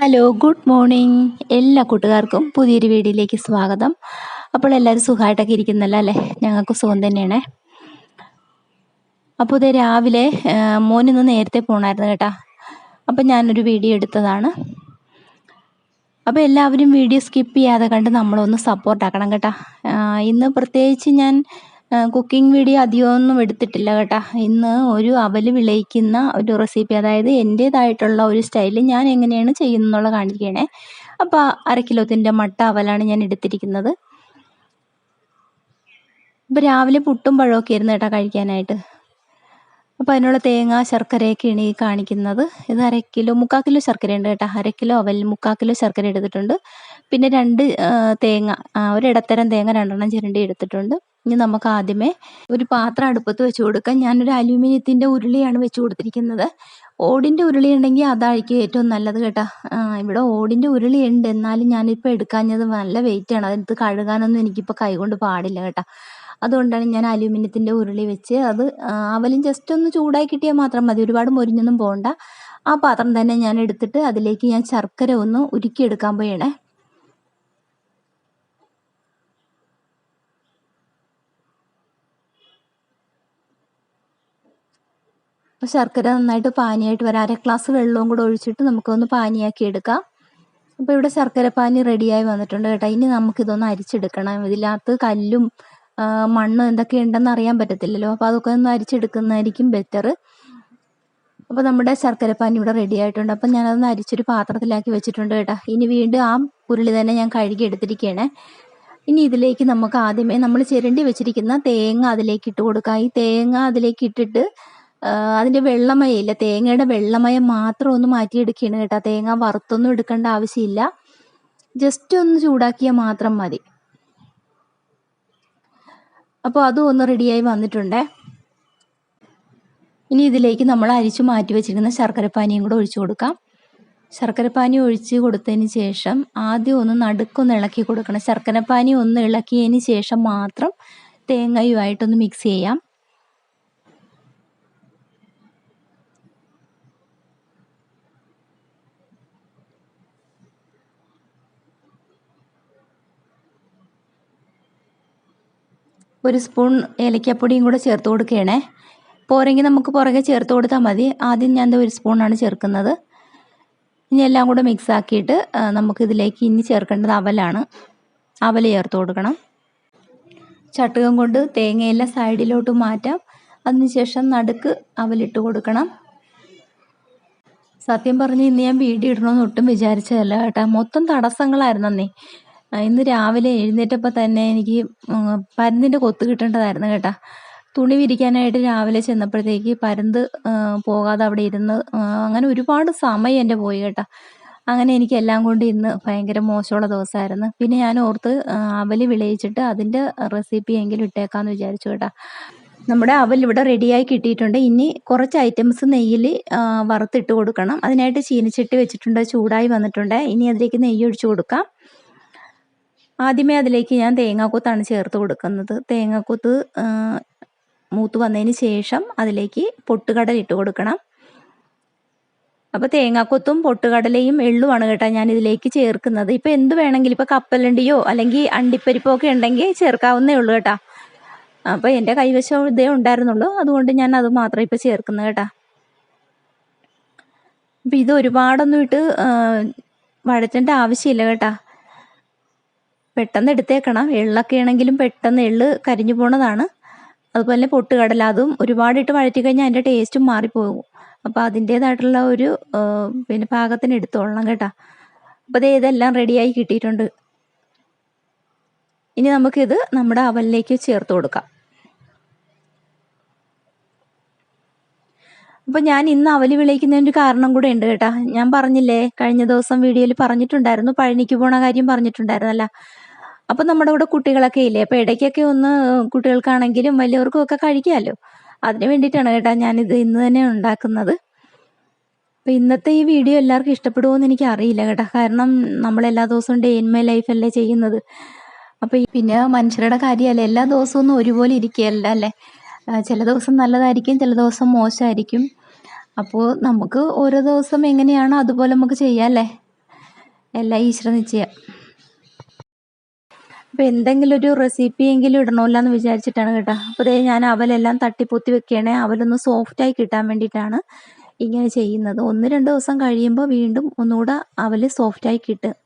Hello good morning എല്ലാ കൂട്ടുകാർക്കും പുതിയൊരു വീഡിയോയിലേക്ക് സ്വാഗതം. അപ്പോൾ എല്ലാവരും സുഖമായിട്ടൊക്കെ ഇരിക്കുന്നല്ലോ അല്ലേ? ഞങ്ങൾക്ക് സുഖം തന്നെയാണ്. അപ്പോൾ ഇത് രാവിലെ മോനിന്ന് നേരത്തെ പോകണമായിരുന്നു കേട്ടോ. അപ്പോൾ ഞാനൊരു വീഡിയോ എടുത്തതാണ്. അപ്പോൾ എല്ലാവരും വീഡിയോ സ്കിപ്പ് ചെയ്യാതെ കണ്ട് നമ്മളൊന്ന് സപ്പോർട്ടാക്കണം കേട്ടോ. ഇന്ന് പ്രത്യേകിച്ച് ഞാൻ കുക്കിംഗ് വീഡിയോ അധികമൊന്നും എടുത്തിട്ടില്ല കേട്ടോ. ഇന്ന് ഒരു അവൽ വിളയിക്കുന്ന ഒരു റെസിപ്പി അതായത് എന്റേതായിട്ടുള്ള ഒരു സ്റ്റൈലിൽ ഞാൻ എങ്ങനെയാണ് ചെയ്യുന്നതെന്നുള്ള കാണിക്കണേ. അപ്പോൾ അര കിലോത്തിന്റെ മട്ട അവലാണ് ഞാൻ എടുത്തിരിക്കുന്നത്. ഇപ്പോൾ രാവിലെ പുട്ടും പഴമൊക്കെ ആയിരുന്നു കേട്ടോ കഴിക്കാനായിട്ട്. അപ്പോൾ അതിനുള്ള തേങ്ങ ശർക്കരയൊക്കെയാണ് ഈ കാണിക്കുന്നത്. ഇത് അര കിലോ മുക്കാൽ കിലോ ശർക്കര ഉണ്ട് കേട്ടോ. അര കിലോ അവൽ മുക്കാൽ കിലോ ശർക്കര എടുത്തിട്ടുണ്ട്. പിന്നെ രണ്ട് തേങ്ങ ഒരു ഇടത്തരം തേങ്ങ രണ്ടെണ്ണം ചിരണ്ടി എടുത്തിട്ടുണ്ട്. ഇനി നമുക്ക് ആദ്യമേ ഒരു പാത്രം അടുപ്പത്ത് വെച്ച് കൊടുക്കാം. ഞാനൊരു അലൂമിനിയത്തിന്റെ ഉരുളിയാണ് വെച്ച് കൊടുത്തിരിക്കുന്നത്. ഓടിന്റെ ഉരുളി ഉണ്ടെങ്കിൽ അതായിരിക്കും ഏറ്റവും നല്ലത് കേട്ടോ. ഇവിടെ ഓടിന്റെ ഉരുളി ഉണ്ട്. എന്നാലും ഞാനിപ്പോൾ എടുക്കാഞ്ഞത് നല്ല വെയിറ്റാണ് അതെടുത്ത് കഴുകാനൊന്നും എനിക്കിപ്പോൾ കൈകൊണ്ട് പാടില്ല കേട്ടോ. അതുകൊണ്ടാണ് ഞാൻ അലൂമിനിയത്തിന്റെ ഉരുളി വെച്ച് അത് അവലും ജസ്റ്റ് ഒന്ന് ചൂടായി കിട്ടിയാൽ മാത്രം മതി. ഒരുപാട് മൊരിഞ്ഞൊന്നും പോകണ്ട ആ പാത്രം തന്നെ ഞാൻ എടുത്തിട്ട് അതിലേക്ക് ഞാൻ ശർക്കര ഒന്ന് ഉരുക്കിയെടുക്കാൻ പോയണേ. ശർക്കര നന്നായിട്ട് പാനിയായിട്ട് വരാം. അര ഗ്ലാസ് വെള്ളവും കൂടെ ഒഴിച്ചിട്ട് നമുക്കൊന്ന് പാനിയാക്കി എടുക്കാം അപ്പോൾ ഇവിടെ ശർക്കര പാനി റെഡിയായി വന്നിട്ടുണ്ട് കേട്ടോ. ഇനി നമുക്കിതൊന്ന് അരിച്ചെടുക്കണം. ഇതിനകത്ത് കല്ലും മണ്ണും എന്തൊക്കെ ഉണ്ടെന്ന് അറിയാൻ പറ്റത്തില്ലല്ലോ. അപ്പോൾ അതൊക്കെ ഒന്ന് അരിച്ചെടുക്കുന്നതായിരിക്കും ബെറ്റർ അപ്പോൾ നമ്മുടെ ശർക്കര പാൻ ഇവിടെ റെഡി ആയിട്ടുണ്ട്. അപ്പം ഞാനതൊന്ന് അരിച്ചൊരു പാത്രത്തിലാക്കി വെച്ചിട്ടുണ്ട് കേട്ടോ. ഇനി വീണ്ടും ആ ഉരുളി തന്നെ ഞാൻ കഴുകി എടുത്തിരിക്കുകയാണ് ഇനി ഇതിലേക്ക് നമുക്ക് ആദ്യമേ നമ്മൾ ചിരണ്ടി വെച്ചിരിക്കുന്ന തേങ്ങ അതിലേക്ക് ഇട്ട് കൊടുക്കുക ഈ തേങ്ങ അതിലേക്ക് ഇട്ടിട്ട് അതിന്റെ വെള്ളമയമില്ല തേങ്ങയുടെ വെള്ളമയം മാത്രം ഒന്ന് മാറ്റിയെടുക്കുകയാണ് കേട്ടോ. തേങ്ങ വറുത്തൊന്നും എടുക്കേണ്ട ആവശ്യമില്ല. ജസ്റ്റ് ഒന്ന് ചൂടാക്കിയാൽ മാത്രം മതി. അപ്പോൾ അതും ഒന്ന് റെഡിയായി വന്നിട്ടുണ്ട്. ഇനി ഇതിലേക്ക് നമ്മൾ അരിച്ചു മാറ്റി വെച്ചിരിക്കുന്ന ശർക്കരപ്പാനിയും കൂടെ ഒഴിച്ചു കൊടുക്കാം. ശർക്കരപ്പാനി ഒഴിച്ച് കൊടുത്തതിന് ശേഷം ആദ്യം ഒന്ന് നടുക്കൊന്ന് ഇളക്കി കൊടുക്കണം. ശർക്കരപ്പാനി ഒന്ന് ഇളക്കിയതിന് ശേഷം മാത്രം തേങ്ങയുമായിട്ടൊന്ന് മിക്സ് ചെയ്യാം. ഒരു സ്പൂൺ ഏലക്കാപ്പൊടിയും കൂടെ ചേർത്ത് കൊടുക്കുകയാണേ. പോരെങ്കിൽ നമുക്ക് പുറകെ ചേർത്ത് കൊടുത്താൽ മതി. ആദ്യം ഞാൻ ഒരു സ്പൂണാണ് ചേർക്കുന്നത്. ഇനി എല്ലാം കൂടെ മിക്സ് ആക്കിയിട്ട് ആ, നമുക്കിതിലേക്ക് ഇനി ചേർക്കേണ്ടത് അവലാണ്. അവൽ ചേർത്ത് കൊടുക്കണം. ചട്ടുകം കൊണ്ട് തേങ്ങയെല്ലാം സൈഡിലോട്ട് മാറ്റാം. അതിനുശേഷം നടുക്ക് അവലിട്ട് കൊടുക്കണം. സത്യം പറഞ്ഞ് ഇന്ന് ഞാൻ വീഡിയോ ഇടണമെന്ന് ഒട്ടും വിചാരിച്ചതല്ല കേട്ടോ. മൊത്തം തടസ്സങ്ങളായിരുന്നേ ഇന്ന് രാവിലെ എഴുന്നേറ്റപ്പോൾ തന്നെ എനിക്ക് പരുന്തിന്റെ കൊത്ത് കിട്ടേണ്ടതായിരുന്നു കേട്ടോ. തുണി വിരിക്കാനായിട്ട് രാവിലെ ചെന്നപ്പോഴത്തേക്ക് പരുന്ത് പോകാതെ അവിടെ ഇരുന്ന് അങ്ങനെ ഒരുപാട് സമയം എന്റെ പോയി കേട്ടോ. അങ്ങനെ എനിക്ക് എല്ലാം കൊണ്ട് ഇന്ന് ഭയങ്കര മോശമുള്ള ദിവസമായിരുന്നു. പിന്നെ ഞാൻ ഓർത്ത് അവൽ വിളയിച്ചിട്ട് അതിന്റെ റെസിപ്പി എങ്കിലും ഇട്ടേക്കാന്ന് വിചാരിച്ചു കേട്ടോ. നമ്മുടെ അവൽ ഇവിടെ റെഡിയായി കിട്ടിയിട്ടുണ്ട്. ഇനി കുറച്ച് ഐറ്റംസ് നെയ്യിൽ വറുത്തിട്ട് കൊടുക്കണം. അതിനായിട്ട് ചീനിച്ചട്ടി വെച്ചിട്ടുണ്ട് ചൂടായി വന്നിട്ടുണ്ട്. ഇനി അതിലേക്ക് നെയ്യ് ഒഴിച്ചു കൊടുക്കാം. ആദ്യമേ അതിലേക്ക് ഞാൻ തേങ്ങാക്കൊത്താണ് ചേർത്ത് കൊടുക്കുന്നത്. തേങ്ങാക്കൊത്ത് മൂത്ത് വന്നതിന് ശേഷം അതിലേക്ക് പൊട്ടുകടല ഇട്ട് കൊടുക്കണം. അപ്പോൾ തേങ്ങാക്കൊത്തും പൊട്ടുകടലയും എള്ളുമാണ് കേട്ടോ ഞാൻ ഇതിലേക്ക് ചേർക്കുന്നത്. ഇപ്പോൾ എന്ത് വേണമെങ്കിലും ഇപ്പോൾ കപ്പലണ്ടിയോ അല്ലെങ്കിൽ അണ്ടിപ്പരിപ്പോ ഒക്കെ ഉണ്ടെങ്കിൽ ചേർക്കാവുന്നേ ഉള്ളൂ കേട്ടോ. അപ്പോൾ എന്റെ കൈവശം ഇതേ ഉണ്ടായിരുന്നുള്ളൂ. അതുകൊണ്ട് ഞാൻ അത് മാത്രം ഇപ്പോൾ ചേർക്കുന്നത് കേട്ടോ. അപ്പോൾ ഇത് ഒരുപാടൊന്നും ഇട്ട് വഴറ്റേണ്ട ആവശ്യമില്ല കേട്ടോ. പെട്ടെന്ന് എടുത്തേക്കണം. എള്ളൊക്കെ ആണെങ്കിലും പെട്ടെന്ന് എള്ള് കരിഞ്ഞു പോണതാണ്. അതുപോലെ പൊട്ടുകടല അതും ഒരുപാടിട്ട് വഴറ്റി കഴിഞ്ഞാൽ അതിന്റെ ടേസ്റ്റും മാറിപ്പോകും. അപ്പോൾ അതിന്റേതായിട്ടുള്ള ഒരു പിന്നെ പാകത്തിന് എടുത്തോളണം കേട്ടോ. അപ്പോൾ ഇത് ഇതെല്ലാം റെഡിയായി കിട്ടിയിട്ടുണ്ട്. ഇനി നമുക്കിത് നമ്മുടെ അവലിലേക്ക് ചേർത്ത് കൊടുക്കാം. അപ്പോൾ ഞാൻ ഇന്ന് അവലി വിളയിക്കുന്നതിന് ഒരു കാരണം കൂടെ ഉണ്ട് കേട്ടോ. ഞാൻ പറഞ്ഞില്ലേ കഴിഞ്ഞ ദിവസം വീഡിയോയിൽ പറഞ്ഞിട്ടുണ്ടായിരുന്നു പഴനിക്ക് പോണ കാര്യം പറഞ്ഞിട്ടുണ്ടായിരുന്നല്ല. അപ്പോൾ നമ്മുടെ കൂടെ കുട്ടികളൊക്കെ ഇല്ലേ? അപ്പൊ ഇടയ്ക്കൊക്കെ ഒന്ന് കുട്ടികൾക്കാണെങ്കിലും വലിയവർക്കും ഒക്കെ കഴിക്കാമല്ലോ അതിന് വേണ്ടിയിട്ടാണ് കേട്ടോ ഞാനിത് ഇന്ന് തന്നെ ഉണ്ടാക്കുന്നത്. അപ്പോൾ ഇന്നത്തെ ഈ വീഡിയോ എല്ലാവർക്കും ഇഷ്ടപ്പെടുമോ എന്ന് എനിക്ക് അറിയില്ല കേട്ടോ. കാരണം നമ്മൾ എല്ലാ ദിവസവും ഡേ ഇൻ മൈ ലൈഫല്ലേ ചെയ്യുന്നത്? അപ്പോൾ പിന്നെ മനുഷ്യരുടെ കാര്യമല്ലേ? എല്ലാ ദിവസവും ഒന്നും ഒരുപോലെ ഇരിക്കുകയല്ല അല്ലേ? ചില ദിവസം നല്ലതായിരിക്കും ചില ദിവസം മോശമായിരിക്കും. അപ്പോൾ നമുക്ക് ഓരോ ദിവസം എങ്ങനെയാണോ അതുപോലെ നമുക്ക് ചെയ്യാം അല്ലേ? എല്ലാം ഈശ്വര നിശ്ചയം. അപ്പോൾ എന്തെങ്കിലും ഒരു റെസിപ്പി എങ്കിലും ഇടണമല്ലോ എന്ന് വിചാരിച്ചിട്ടാണ് കേട്ടോ. അപ്പോൾ ദേ ഞാൻ അവലെല്ലാം തട്ടിപ്പൊത്തി വെക്കണേ. അവലൊന്ന് സോഫ്റ്റായി കിട്ടാൻ വേണ്ടിയിട്ടാണ് ഇങ്ങനെ ചെയ്യുന്നത്. ഒന്ന് രണ്ട് ദിവസം കഴിയുമ്പോൾ വീണ്ടും ഒന്നുകൂടെ സോഫ്റ്റ് ആയി കിട്ടും.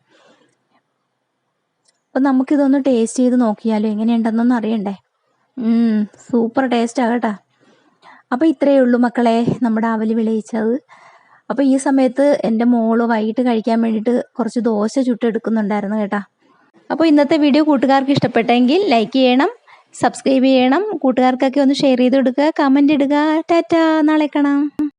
അപ്പോൾ നമുക്കിതൊന്ന് ടേസ്റ്റ് ചെയ്ത് നോക്കിയാലോ? എങ്ങനെയുണ്ടെന്നൊന്നും അറിയണ്ടേ? സൂപ്പർ ടേസ്റ്റാണ് കേട്ടോ. അപ്പോൾ ഇത്രയേ ഉള്ളൂ മക്കളെ നമ്മുടെ അവൽ വിളയിച്ചത്. അപ്പോൾ ഈ സമയത്ത് എന്റെ മോൾ വൈകിട്ട് കഴിക്കാൻ വേണ്ടിയിട്ട് കുറച്ച് ദോശ ചുട്ടെടുക്കുന്നുണ്ടായിരുന്നു കേട്ടോ. അപ്പോൾ ഇന്നത്തെ വീഡിയോ കൂട്ടുകാർക്ക് ഇഷ്ടപ്പെട്ടെങ്കിൽ ലൈക്ക് ചെയ്യണം സബ്സ്ക്രൈബ് ചെയ്യണം കൂട്ടുകാർക്കൊക്കെ ഒന്ന് ഷെയർ ചെയ്ത് കൊടുക്കുക കമന്റ് ഇടുക. ടാറ്റാ നാളെ കാണാം.